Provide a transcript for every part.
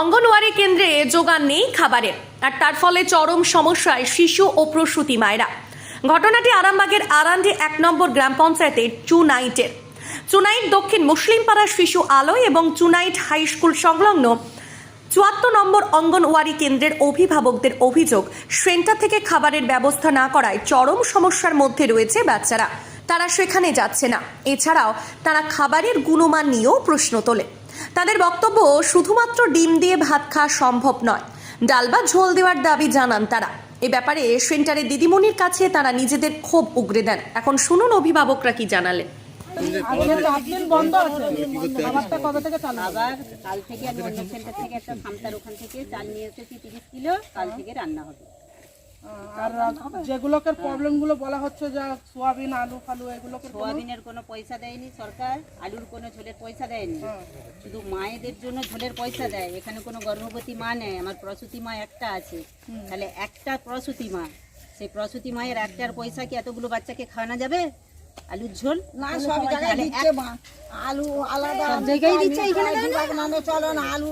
অঙ্গনওয়াড়ি কেন্দ্রে যোগান নেই খাবারের। আর তার ফলে চরম সমস্যায় শিশু ও প্রসূতি মায়েরা। ঘটনাটি আরামবাগের আরান্ডি এক নম্বর গ্রাম পঞ্চায়েতের চুনাইটের। চুনাইট দক্ষিণ মুসলিমপাড়ার শিশু আলোয় এবং চুনাইট হাই স্কুল সংলগ্ন চুয়াত্তর নম্বর অঙ্গনওয়াড়ি কেন্দ্রের অভিভাবকদের অভিযোগ, সেন্টার থেকে খাবারের ব্যবস্থা না করায় চরম সমস্যার মধ্যে রয়েছে বাচ্চারা। তারা সেখানে যাচ্ছে না। এছাড়াও তারা খাবারের গুণমান নিয়েও প্রশ্ন তোলে। তাদের বক্তব্য শুধুমাত্র ডিম দিয়ে ভাত খাওয়া সম্ভব নয়। ডাল বা ঝোল দেওয়ার দাবি জানান তারা। এ ব্যাপারে সেন্টারের দিদিমণির কাছে তারা নিজেদের ক্ষোভ উগরে দেন। এখন শুনুন অভিভাবকরা কি জানালেন। কাল থেকে একটা থেকে চাল নিয়ে এসেছি তিরিশ কিলো কাল থেকে রান্না হবে। আর যেগুলোকে প্রবলেমগুলো বলা হচ্ছে যে সোয়াবিন আলু ফালু এগুলো সোয়াবিনের কোনো পয়সা দেয়নি সরকার আলুর কোনো ঝোলের পয়সা দেয়নি। শুধু মায়েদের জন্য ঝোলের পয়সা দেয়। এখানে কোনো গর্ভবতী মা নেই আমার প্রসূতি মা একটা আছে। তাহলে একটা প্রসূতি মা সেই প্রসূতি মায়ের একটার পয়সা কি এতগুলো বাচ্চাকে খাওয়ানো যাবে? আলুর ঝোল? না সব জায়গায় দিচ্ছে মা। আলু আলাদা সব জায়গায় দিচ্ছে এখানে? মানে চলো না আলু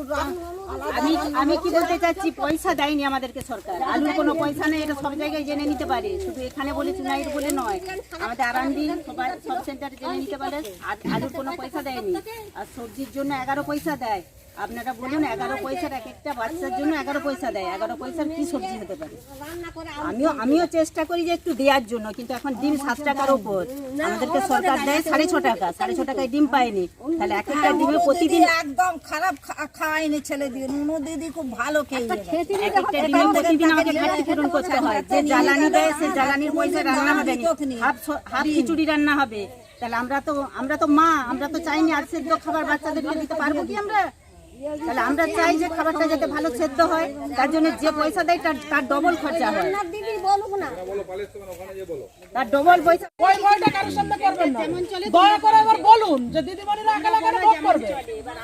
আমি আমি কি বলতে চাচ্ছি পয়সা দেয়নি আমাদেরকে সরকার। আলুর কোনো পয়সা নেই এটা সব জায়গায় জেনে নিতে পারে। শুধু এখানে বলে চুনাইর বলে নয় আমাদের আরান্দি সবাই সব সেন্টারে জেনে নিতে পারে। আর আলুর কোনো পয়সা দেয়নি। আর সবজির জন্য এগারো পয়সা দেয়। আপনারা বলুন এগারো পয়সার এক একটা বাচ্চার জন্য এগারো পয়সা দেয়। এগারো পয়সার কি সবজি হতে পারে? আমিও আমিও চেষ্টা করি যে একটু দেওয়ার জন্য কিন্তু এখন ডিম সাত টাকার ওপর। আমাদেরকে সরকার দেয় সাড়ে ছ টাকা সাড়ে ছ টাকায় ডিম পায়নি। তাহলে এক একটা ডিমে প্রতিদিন একদম খারাপ খা- খাওয়ায়নি ছেলে দিয়ে। নুনু দিদি খুব ভালো খেয়ে এক একটা ডিমে প্রতিদিন আমাকে ঘাটতি পূরণ করতে হয়। যে জ্বালানি দেয় সে জ্বালানির পয়সা রান্না হবে না। হাফ হাফ খিচুড়ি রান্না হবে। তাহলে আমরা তো আমরা তো মা আমরা তো চাইনি আর সেদ্ধ খাবার বাচ্চাদেরকে দিতে। পারব কি আমরা? তাহলে আমরা চাই যে খাবারটা যাতে ভালো সেদ্ধ হয় তার জন্য যে পয়সা দেয় তার তার ডবল খরচা হয়। তার ডবল পয়সা ওই ভয়টা কারোর সামনে করবেন না। দয়া করে এবার বলুন যে দিদিমণিরা লাগানো করবে।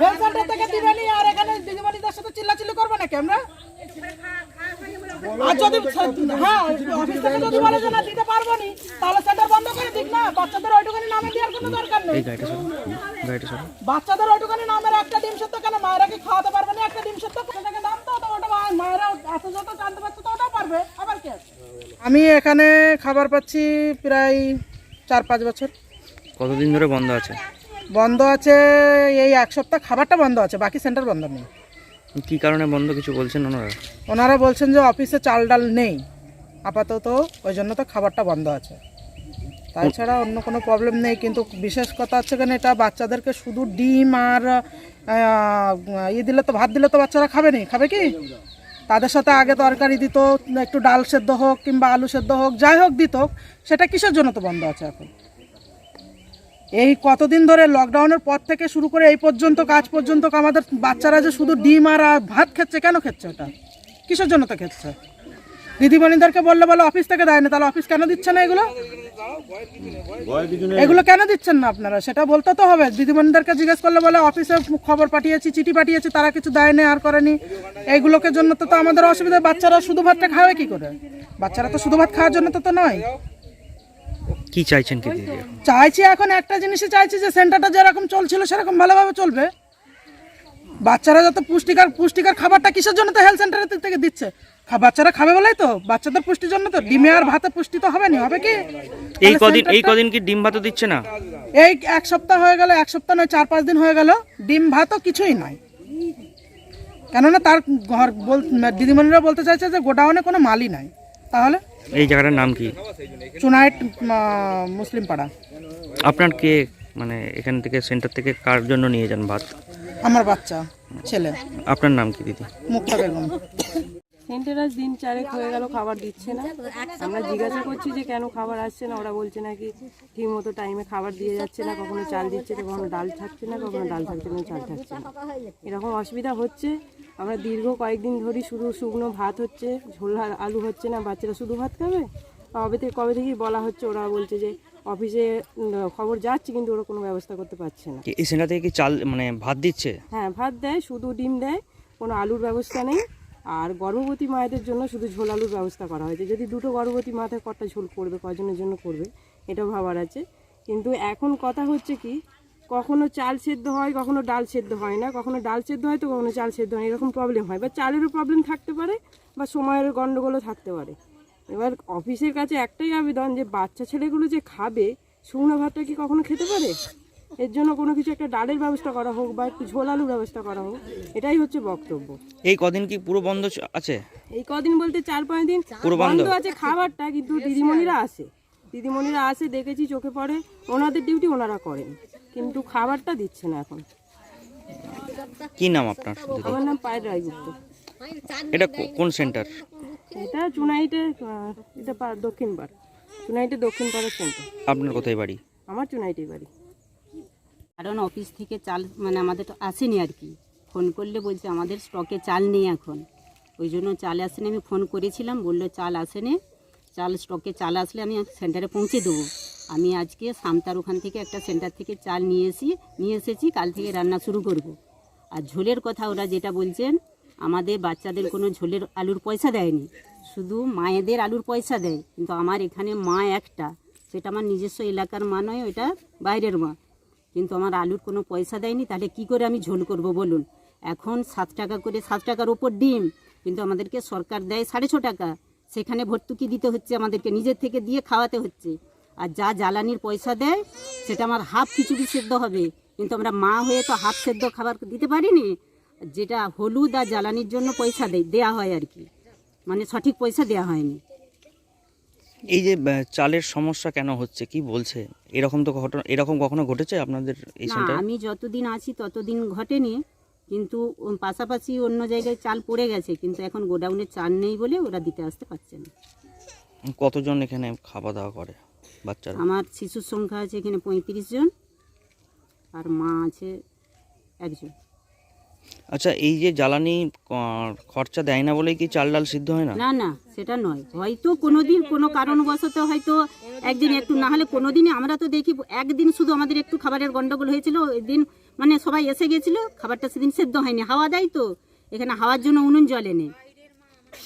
হেলথ থেকে দিবেনি আর এখানে দিদিমণিদের সাথে চিল্লাচিল্লি করবে নাকি আমরা? আর যদি হ্যাঁ অফিস থেকে যদি বলে যে না দিতে পারব নি তাহলে সেন্টার বন্ধ করে দিক না। বাচ্চাদের ওইটুখানি নামে দেওয়ার কোনো দরকার নেই। বাচ্চাদের ওইটুখানি নামের একটা ডিম সেদ্ধ কেন? মায়েরা কি খাওয়াতে পারবে না একটা ডিম সেদ্ধ? সেটাকে নাম তো তো ওটা মায়েরা এত যত জানতে পারছে তো ওটাও পারবে। আবার কে আমি এখানে খাবার পাচ্ছি প্রায় চার পাঁচ বছর। কতদিন ধরে বন্ধ আছে? বন্ধ আছে এই এক সপ্তাহ খাবারটা বন্ধ আছে বাকি সেন্টার বন্ধ নেই। কি কারণে বন্ধ কিছু বলছেন ওনারা? ওনারা বলছেন যে অফিসে চাল ডাল নেই। আপাতত ওই জন্য তো খাবারটা বন্ধ আছে। তাছাড়া অন্য কোনো প্রবলেম নেই, কিন্তু বিশেষ কথা হচ্ছে কেন, এটা বাচ্চাদেরকে শুধু ডিম আর ইয়ে দিলে তো, ভাত দিলে তো বাচ্চারা খাবে নি, খাবে কি? তাদের সাথে আগে তরকারি দিত, একটু ডাল সেদ্ধ হোক কিংবা আলু সেদ্ধ হোক, যাই হোক দিত সেটা কিসের জন্য তো বন্ধ আছে এখন? এই কতদিন ধরে লকডাউনের পর থেকে শুরু করে এই পর্যন্ত, কাজ পর্যন্ত, আমাদের বাচ্চারা যে শুধু ডিম আর ভাত খেচ্ছে, কেন খেচ্ছে ওটা? কিসের জন্য তো খেচ্ছে? দিদিমণিদেরকে বললে বলে অফিস থেকে দেয় না, তাহলে অফিস কেন দিচ্ছে না এগুলো? এগুলো কেন দিচ্ছেন না আপনারা? সেটা বলতে তো হবে। দিদিমণিদেরকে জিজ্ঞেস করলে বলে অফিসে খবর পাঠিয়েছি, চিঠি পাঠিয়েছি, তারা কিছু দেয়নি আর করেনি। এইগুলোকে জন্য তো তো আমাদের অসুবিধা। বাচ্চারা শুধু ভাতটা খাবে কি করে? বাচ্চারা তো শুধু ভাত খাওয়ার জন্য তো তো নয়। কি চাইছেন কি দিদি? চাইছি এখন একটা জিনিসই চাইছি যে সেন্টারটা যেরকম চলছিল সেরকম ভালোভাবে চলবে। বাচ্চারা যত পুষ্টিকর পুষ্টিকর খাবারটা কিসের জন্য তো হেলথ সেন্টারের দিক থেকে দিচ্ছে? বাচ্চারা খাবে বলেই তো বাচ্চাদের পুষ্টির জন্য তো। ডিমে আর ভাতে পুষ্টি তো হবে না হবে কি? এই কদিন এই কদিন কি ডিম ভাতও দিচ্ছে না? এই এক সপ্তাহ হয়ে গেল এক সপ্তাহ নয় চার পাঁচ দিন হয়ে গেল। ডিম ভাতও কিছুই নয় কেননা তার ঘর বল দিদিমণিরা বলতে চাইছে যে গোডাউনে কোনো মালই নাই। তাহলে? এই জায়গাটার নাম কি? চুনাইট মুসলিম পাড়া। আপনার কে মানে এখান থেকে সেন্টার থেকে কার জন্য নিয়ে যান ভাত? আমার বাচ্চা ছেলে। আপনার নাম কি দিদি? মুক্তা বেগম। সেন্টার আজ দিন চারেক হয়ে গেল খাবার দিচ্ছে না। আমরা জিজ্ঞাসা করছি যে কেন খাবার আসছে না? ওরা বলছে নাকি ঠিক মতো টাইমে খাবার দিয়ে যাচ্ছে না কখনো চাল দিচ্ছে না কখনো ডাল থাকছে না কখনো ডাল থাকছে না চাল থাকছে না। এরকম অসুবিধা হচ্ছে। আমরা দীর্ঘ কয়েকদিন ধরেই শুধু শুকনো ভাত হচ্ছে ঝোল আলু হচ্ছে না বাচ্চারা শুধু ভাত খাবে? কবে থেকে কবে থেকেই বলা হচ্ছে ওরা বলছে যে অফিসে খবর যাচ্ছে কিন্তু ওরা কোনো ব্যবস্থা করতে পারছে না। এই সেন্টার থেকে কি চাল মানে ভাত দিচ্ছে? হ্যাঁ ভাত দেয় শুধু ডিম দেয় কোনো আলুর ব্যবস্থা নেই। আর গর্ভবতী মায়েদের জন্য শুধু ঝোল আলুর ব্যবস্থা করা হয়েছে। যদি দুটো গর্ভবতী মাথায় কটা ঝোল করবে কজনের জন্য করবে এটা ভাবার আছে। কিন্তু এখন কথা হচ্ছে কি কখনো চাল সেদ্ধ হয় কখনো ডাল সেদ্ধ হয় না। কখনো ডাল সেদ্ধ হয় তো কখনো চাল সেদ্ধ হয় এরকম প্রবলেম হয়। বা চালেরও প্রবলেম থাকতে পারে বা সময়ের গণ্ডগোলও থাকতে পারে। এবার অফিসের কাছে একটাই আবেদন যে বাচ্চা ছেলেগুলো যে খাবে শুকনো ভাতটা কি কখনো খেতে পারে? এর জন্য কোনো কিছু একটা ডালের ব্যবস্থা করা হোক বা একটু ঝোল আলুর ব্যবস্থা করা হোক। এটাই হচ্ছে বক্তব্য। এই কদিন কি পুরো বন্ধ আছে? এই কদিন বলতে চার পাঁচ দিন পুরো? বন্ধ? আছে খাবারটা কিন্তু দিদিমণিরা আসে। দিদিমণিরা আসে দেখেছি চোখে পড়ে। ওনাদের ডিউটি ওনারা করেন। কিন্তু খাবারটা দিচ্ছে না এখন। কি নাম আপনার? আমার নাম পায়ের রায়গুপ্ত। এটা কো- কোন সেন্টার? এটা চুনাইটে এটা দক্ষিণ পাড়। চুনাইটে দক্ষিণ পাড়ার সেন্টার। আপনার কোথায় বাড়ি? আমার চুনাইটে বাড়ি। কারণ অফিস থেকে চাল মানে আমাদের তো আসেনি আর কি। ফোন করলে বলছে আমাদের স্টকে চাল নেই এখন। ওই জন্য চাল আসেনি আমি ফোন করেছিলাম বলল চাল আসেনি। চাল স্টকে চাল আসলে আমি সেন্টারে পৌঁছে দেবো। আমি আজকে সামতার ওখান থেকে একটা সেন্টার থেকে চাল নিয়ে এসি, নিয়ে এসেছি, কাল থেকে রান্না শুরু করব। আর ঝোলের কথা ওরা যেটা বলছেন, আমাদের বাচ্চাদের কোনো ঝোলের আলুর পয়সা দেয়নি। শুধু মায়েদের আলুর পয়সা দেয়, কিন্তু আমার এখানে মা একটা। সেটা আমার নিজস্ব এলাকার মা নয় ওটা বাইরের মা। কিন্তু আমার আলুর কোনো পয়সা দেয়নি, তাহলে কি করে আমি ঝোল করব বলুন? এখন সাত টাকা করে, সাত টাকার ওপর ডিম, কিন্তু আমাদেরকে সরকার দেয় সাড়ে ছ টাকা। সেখানে ভর্তুকি দিতে হচ্ছে আমাদেরকে, নিজের থেকে দিয়ে খাওয়াতে হচ্ছে। আর যা জ্বালানির পয়সা দেয় সেটা আমার হাফ খিচুড়ি সেদ্ধ হবে। কিন্তু আমরা মা হয়ে তো হাফ সেদ্ধ খাবার দিতে পারিনি যেটা হলুদ আর জ্বালানির জন্য পয়সা দেয় দেয়া হয় আর কি। মানে সঠিক পয়সা দেওয়া হয়নি। এই যে চালের সমস্যা কেন হচ্ছে? কি বলছে? এরকম তো ঘটনা এরকম কখনো ঘটেছে আপনাদের এই না সেন্টারে? আমি যতদিন আছি ততদিন ঘটেনি কিন্তু পাশাপাশি অন্য জায়গায় চাল পড়ে গেছে কিন্তু এখন গোডাউনে চাল নেই বলে ওরা দিতে আসতে পারছে না। কতজন এখানে খাওয়া দাওয়া করে? বাচ্চারা। আমার শিশুর সংখ্যা আছে এখানে পঁয়ত্রিশ জন আর মা আছে একজন। আচ্ছা এই যে জ্বালানি খরচা দেয় না বলে কি চাল ডাল সিদ্ধ হয় না? না না সেটা নয়। হয়তো কোনোদিন কোনো কারণবশত হয়তো একদিন একটু না হলে কোনোদিনই আমরা তো দেখি একদিন শুধু আমাদের একটু খাবারের গন্ডগোল হয়েছিল ওই দিন মানে সবাই এসে গেছিল খাবারটা সেদিন সেদ্ধ হয়নি। হাওয়া দেয় তো এখানে হাওয়ার জন্য উনুন জলে নেই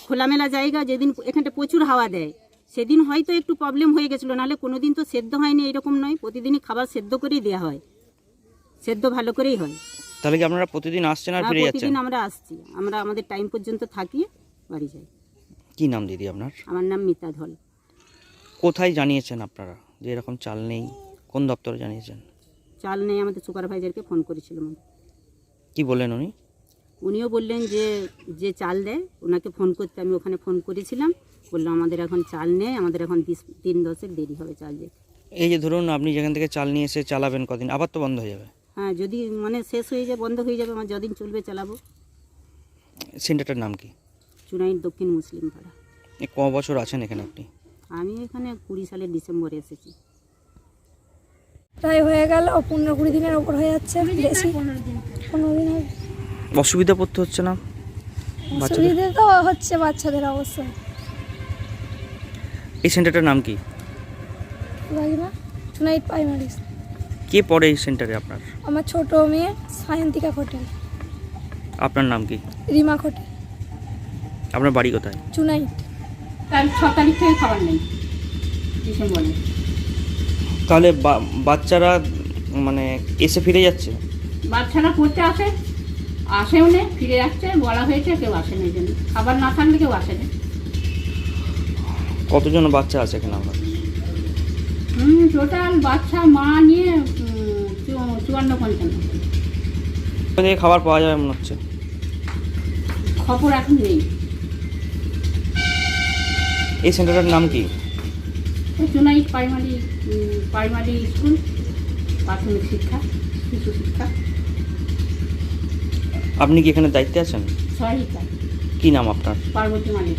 খোলামেলা জায়গা যেদিন এখানটা প্রচুর হাওয়া দেয়। সেদিন হয়তো একটু প্রবলেম হয়ে গেছিল নাহলে কোনো দিন তো সেদ্ধ হয়নি এরকম নয়। প্রতিদিনই খাবার সেদ্ধ করেই দেওয়া হয়। সেদ্ধ ভালো করেই হয়। তাহলে কি আপনারা প্রতিদিন আসছেন আর আর ফিরে যাচ্ছেন? প্রতিদিন আমরা আসছি। আমরা আমাদের টাইম পর্যন্ত থাকি বাড়ি যাই। কি নাম দিদি আপনার? আমার নাম মিতা ধল। কোথায় জানিয়েছেন আপনারা যে এরকম চাল নেই? কোন দপ্তরে জানিয়েছেন? চাল নেই আমাদের সুপারভাইজারকে ফোন করেছিলাম। কি বললেন উনি? উনিও বললেন যে যে চাল দেয় ওনাকে ফোন করতে আমি ওখানে ফোন করেছিলাম। বলল আমাদের এখন চাল নেই আমাদের এখন দিন দশেক দেরি হবে চাল যেতে। এই যে ধরুন আপনি যেখান থেকে চাল নিয়ে এসে চালাবেন কদিন আবার তো বন্ধ হয়ে যাবে। হ্যাঁ যদি মানে শেষ হয়ে যায় বন্ধ হয়ে যাবে আমার যদিন চলবে চালাবো। সেন্টারটার নাম কি? চুনাইট দক্ষিণ মুসলিম পাড়া। এ ক বছর আছেন এখানে আপনি? আমি এখানে কুড়ি সালের ডিসেম্বরে এসেছি। প্রায় হয়ে গেল পনেরো কুড়ি দিনের ওপর হয়ে যাচ্ছে বেশি। পনেরো দিন। অসুবিধা পড়তে হচ্ছে না? অসুবিধে তো হচ্ছে বাচ্চাদের অবশ্যই। এই সেন্টারটার নাম কি? টুনাইট প্রাইমারি কে পড়ে এই সেন্টারে আপনার? আমার ছোট মেয়ে সায়ন্তিকা হোটেল আপনার নাম কি? রিমা হোটেল আপনার বাড়ি কোথায়? চুনাইট তার ছ তারিখ থেকে খাবার নেই। ডিসেম্বরে তাহলে বা- বাচ্চারা মানে এসে ফিরে যাচ্ছে? বাচ্চারা পড়তে আসে আসেও নে ফিরে যাচ্ছে বলা হয়েছে কেউ আসে না জন্য খাবার না থাকলে কেউ আসে না। কতজন বাচ্চা আছে এখানে আপনার টোটাল বাচ্চা মা নিয়ে চুয়ান্ন পঞ্চান্ন। খাবার পাওয়া যাবে মনে হচ্ছে। খবর এখন নেই। এই সেন্টারটার নাম কি? প্রাইমারি প্রাইমারি স্কুল প্রাথমিক শিক্ষা শিশু শিক্ষা। আপনি কি এখানে দায়িত্বে আছেন? সহায়িকা। কি নাম আপনার? Parbati Malik.